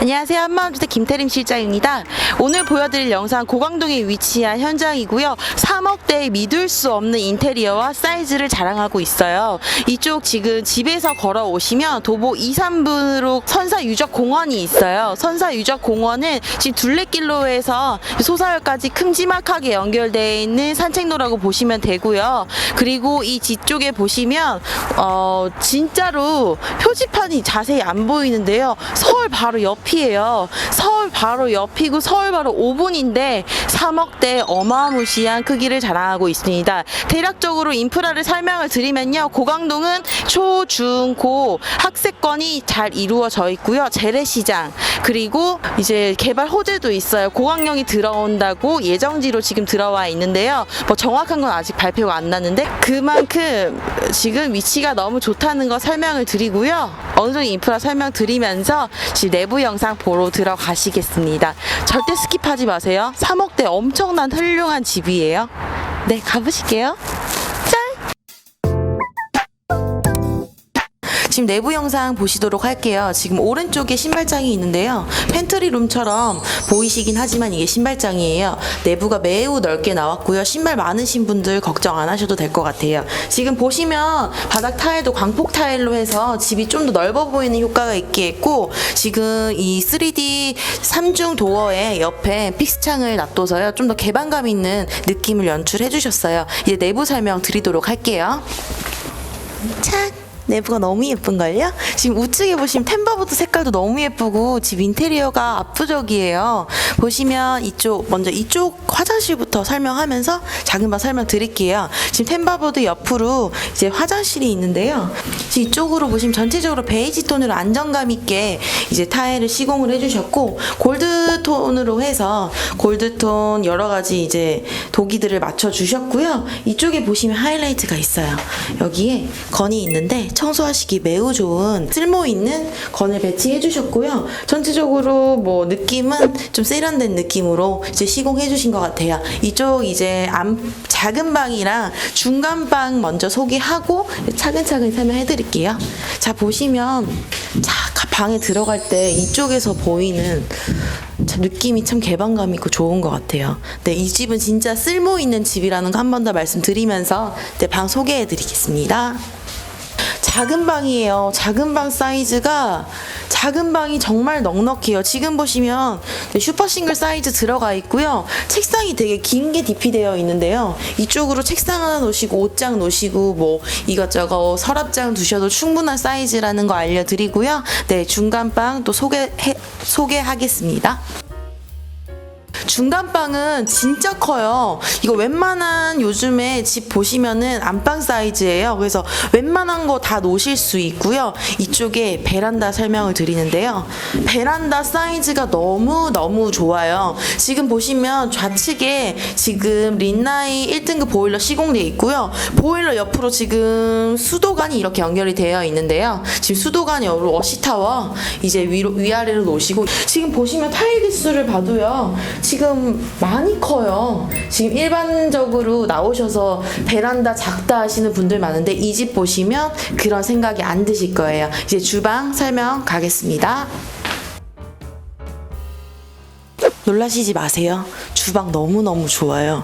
안녕하세요. 한마음주택 김태림 실장입니다. 오늘 보여드릴 영상 고강동에 위치한 현장이고요. 3억대의 믿을 수 없는 인테리어와 사이즈를 자랑하고 있어요. 이쪽 지금 집에서 걸어오시면 도보 2, 3분으로 선사 유적 공원이 있어요. 선사 유적 공원은 지금 둘레길로에서 소사역까지 큼지막하게 연결되어 있는 산책로라고 보시면 되고요. 그리고 이 뒤쪽에 보시면 어, 진짜로 표지판이 자세히 안 보이는데요. 서울 바로 옆이에요. 서울 바로 옆이고 서울 바로 5분인데 3억대 어마무시한 크기를 자랑하고 있습니다. 대략적으로 인프라를 설명을 드리면요. 고강동은 초, 중, 고 학세권이 잘 이루어져 있고요. 재래시장 그리고 이제 개발 호재도 있어요. 고강령이 들어온다고 예정지로 지금 들어와 있는데요. 뭐 정확한 건 아직 발표가 안 났는데 그만큼 지금 위치가 너무 좋다는 거 설명을 드리고요. 어느 정도 인프라 설명 드리면서 지금 내부 영상 보러 들어가시겠습니다. 절대 스킵하지 마세요. 3억대 엄청난 훌륭한 집이에요. 네, 가보실게요. 지금 내부 영상 보시도록 할게요. 지금 오른쪽에 신발장이 있는데요. 팬트리 룸처럼 보이시긴 하지만 이게 신발장이에요. 내부가 매우 넓게 나왔고요. 신발 많으신 분들 걱정 안 하셔도 될 것 같아요. 지금 보시면 바닥 타일도 광폭 타일로 해서 집이 좀 더 넓어 보이는 효과가 있게 했고 지금 이 3D 3중 도어의 옆에 픽스창을 놔둬서요. 좀 더 개방감 있는 느낌을 연출해 주셨어요. 이제 내부 설명 드리도록 할게요. 착! 내부가 너무 예쁜걸요? 지금 우측에 보시면 템버보드 색깔도 너무 예쁘고 집 인테리어가 압도적이에요. 보시면 이쪽 먼저 이쪽 화장실부터 설명하면서 작은 방 설명 드릴게요. 지금 템버보드 옆으로 이제 화장실이 있는데요. 이쪽으로 보시면 전체적으로 베이지 톤으로 안정감 있게 이제 타일을 시공을 해주셨고 골드 톤으로 해서 골드 톤 여러 가지 이제 도기들을 맞춰 주셨고요. 이쪽에 보시면 하이라이트가 있어요. 여기에 건이 있는데 청소하시기 매우 좋은 쓸모 있는 건을 배치해 주셨고요. 전체적으로 뭐 느낌은 좀 세련된 느낌으로 이제 시공해 주신 것 같아요. 이쪽 이제 암 작은 방이랑 중간 방 먼저 소개하고 차근차근 설명해 드릴게요. 자 보시면 자 방에 들어갈 때 이쪽에서 보이는 참 느낌이 참 개방감 있고 좋은 것 같아요. 네, 이 집은 진짜 쓸모 있는 집이라는 거 한 번 더 말씀드리면서 네, 방 소개해 드리겠습니다. 작은 방이에요. 작은 방 사이즈가 작은 방이 정말 넉넉해요. 지금 보시면 네, 슈퍼 싱글 사이즈 들어가 있고요. 책상이 되게 긴 게 디피되어 있는데요. 이쪽으로 책상 하나 놓으시고 옷장 놓으시고 뭐 이것저것 서랍장 두셔도 충분한 사이즈라는 거 알려드리고요. 네, 중간 방 또 소개 소개하겠습니다. 중간방은 진짜 커요. 이거 웬만한 요즘에 집 보시면은 안방 사이즈예요. 그래서 웬만한 거 다 놓으실 수 있고요. 이쪽에 베란다 설명을 드리는데요. 베란다 사이즈가 너무 너무 좋아요. 지금 보시면 좌측에 지금 린나이 1등급 보일러 시공되어 있고요. 보일러 옆으로 지금 수도관이 이렇게 연결이 되어 있는데요. 지금 수도관 옆으로 워시타워 이제 위로 위아래로 놓으시고 지금 보시면 타일 기수를 봐도요. 지금 많이 커요. 지금 일반적으로 나오셔서 베란다 작다 하시는 분들 많은데 이 집 보시면 그런 생각이 안 드실 거예요. 이제 주방 설명 가겠습니다. 놀라시지 마세요. 주방 너무너무 좋아요.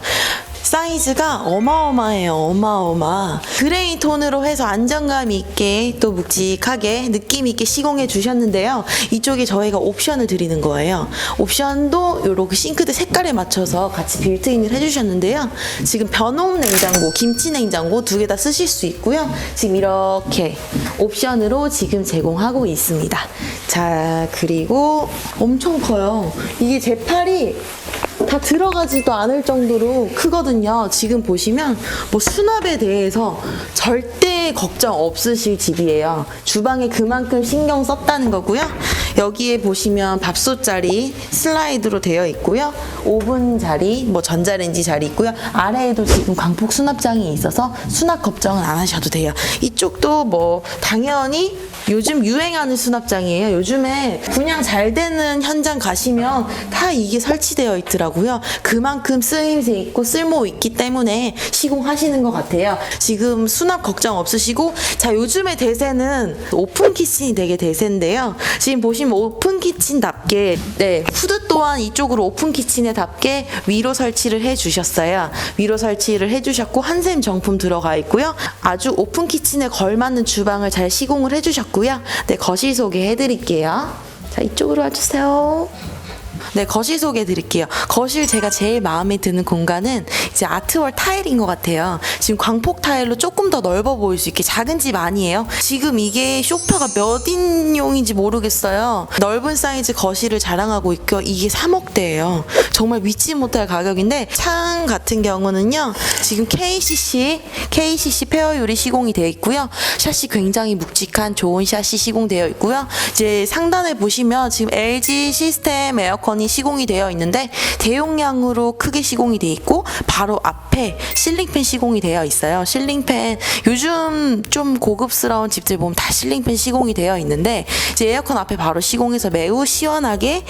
사이즈가 어마어마해요. 어마어마. 그레이 톤으로 해서 안정감 있게 또 묵직하게 느낌 있게 시공해 주셨는데요. 이쪽에 저희가 옵션을 드리는 거예요. 옵션도 요렇게 싱크대 색깔에 맞춰서 같이 빌트인을 해주셨는데요. 지금 변온 냉장고, 김치 냉장고 두 개 다 쓰실 수 있고요. 지금 이렇게 옵션으로 지금 제공하고 있습니다. 자, 그리고 엄청 커요. 이게 제 팔이 다 들어가지도 않을 정도로 크거든요. 지금 보시면 뭐 수납에 대해서 절대 걱정 없으실 집이에요. 주방에 그만큼 신경 썼다는 거고요. 여기에 보시면 밥솥 자리 슬라이드로 되어 있고요. 오븐 자리, 뭐 전자레인지 자리 있고요. 아래에도 지금 광폭 수납장이 있어서 수납 걱정은 안 하셔도 돼요. 이쪽도 뭐 당연히 요즘 유행하는 수납장이에요. 요즘에 분양 잘 되는 현장 가시면 다 이게 설치되어 있더라고요. 그만큼 쓰임새 있고 쓸모 있기 때문에 시공하시는 것 같아요. 지금 수납 걱정 없으시고 자 요즘의 대세는 오픈 키친이 되게 대세인데요. 지금 보시면 오픈 키친답게 네 후드 또한 이쪽으로 오픈 키친에답게 위로 설치를 해주셨어요. 위로 설치를 해주셨고 한샘 정품 들어가 있고요. 아주 오픈 키친에 걸맞는 주방을 잘 시공을 해주셨고요. 네 거실 소개해드릴게요. 자 이쪽으로 와주세요. 네, 거실 소개해 드릴게요. 거실 제가 제일 마음에 드는 공간은 이제 아트월 타일인 것 같아요. 지금 광폭 타일로 조금 더 넓어 보일 수 있게 작은 집 아니에요? 지금 이게 쇼파가 몇 인용인지 모르겠어요. 넓은 사이즈 거실을 자랑하고 있고 이게 3억대예요. 정말 믿지 못할 가격인데 창 같은 경우는요. 지금 KCC, KCC 페어 유리 시공이 되어 있고요. 샷이 굉장히 묵직한 좋은 샷이 시공되어 있고요. 이제 상단에 보시면 지금 LG 시스템 에어컨 이 시공이 되어 있는데 대용량으로 크게 시공이 되어 있고 바로 앞 에 실링팬 시공이 되어 있어요. 실링팬 요즘 좀 고급스러운 집들 보면 다 실링팬 시공이 되어 있는데 이제 에어컨 앞에 바로 시공해서 매우 시원하게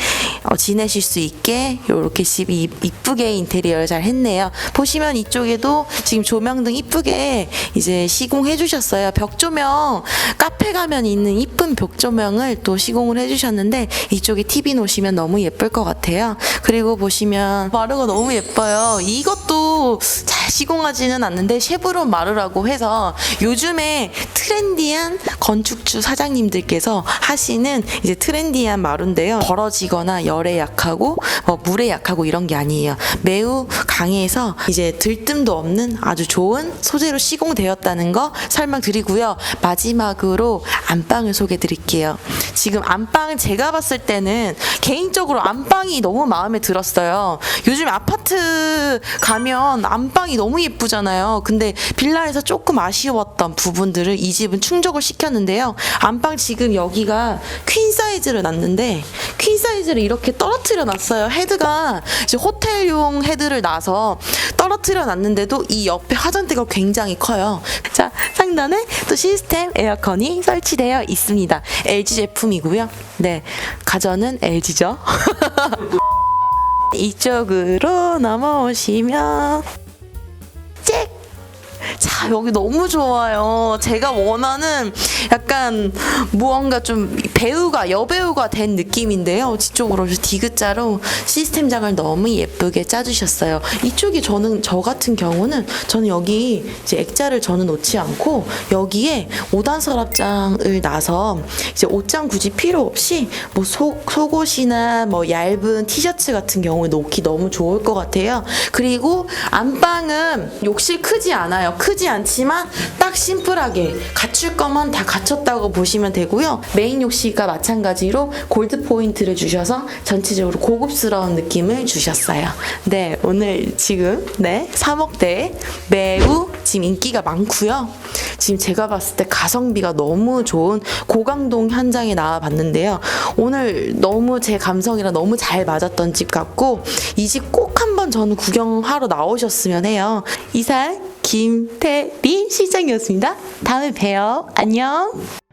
어, 지내실 수 있게 이렇게 집이 이- 이쁘게 인테리어를 잘 했네요. 보시면 이쪽에도 지금 조명 등 이쁘게 이제 시공해 주셨어요. 벽 조명 카페 가면 있는 이쁜 벽 조명을 또 시공을 해 주셨는데 이쪽에 TV 놓으시면 너무 예쁠 것 같아요. 그리고 보시면 마루가 너무 예뻐요. 이것도 잘 시공하지는 않는데 쉐브론 마루라고 해서 요즘에 트렌디한 건축주 사장님들께서 하시는 이제 트렌디한 마루인데요. 벌어지거나 열에 약하고 뭐 물에 약하고 이런 게 아니에요. 매우 강해서 이제 들뜸도 없는 아주 좋은 소재로 시공되었다는 거 설명드리고요. 마지막으로 안방을 소개해 드릴게요. 지금 안방은 제가 봤을 때는 개인적으로 안방이 너무 마음에 들었어요. 요즘 아파트 가면 안방이 너무 예쁘잖아요. 근데 빌라에서 조금 아쉬웠던 부분들을 이 집은 충족을 시켰는데요. 안방 지금 여기가 퀸 사이즈를 놨는데 퀸 사이즈를 이렇게 떨어뜨려 놨어요. 헤드가 이제 호텔용 헤드를 놔서 떨어뜨려 놨는데도 이 옆에 화장대가 굉장히 커요. 자, 상단에 또 시스템 에어컨이 설치되어 있습니다. LG 제품이고요. 네, 가전은 LG죠. 이쪽으로 넘어오시면 여기 너무 좋아요. 제가 원하는 약간 무언가 좀 배우가, 여배우가 된 느낌인데요. 뒤쪽으로 디귿자로 시스템장을 너무 예쁘게 짜주셨어요. 이쪽이 저는, 저 같은 경우는 저는 여기 이제 액자를 저는 놓지 않고 여기에 5단 서랍장을 놔서 이제 옷장 굳이 필요 없이 뭐 속, 속옷이나 뭐 얇은 티셔츠 같은 경우에 놓기 너무 좋을 것 같아요. 그리고 안방은 욕실 크지 않아요. 크지 않지만 딱 심플하게 갖출 거만 다 갖췄다고 보시면 되고요. 메인 욕실 과 마찬가지로 골드 포인트를 주셔서 전체적으로 고급스러운 느낌을 주셨어요. 네, 오늘 지금 네 3억대 매우 지금 인기가 많고요. 지금 제가 봤을 때 가성비가 너무 좋은 고강동 현장에 나와 봤는데요. 오늘 너무 제 감성이랑 너무 잘 맞았던 집 같고 이 집 꼭 한번 저는 구경하러 나오셨으면 해요. 이상 김태리 실장이었습니다. 다음에 봬요. 안녕.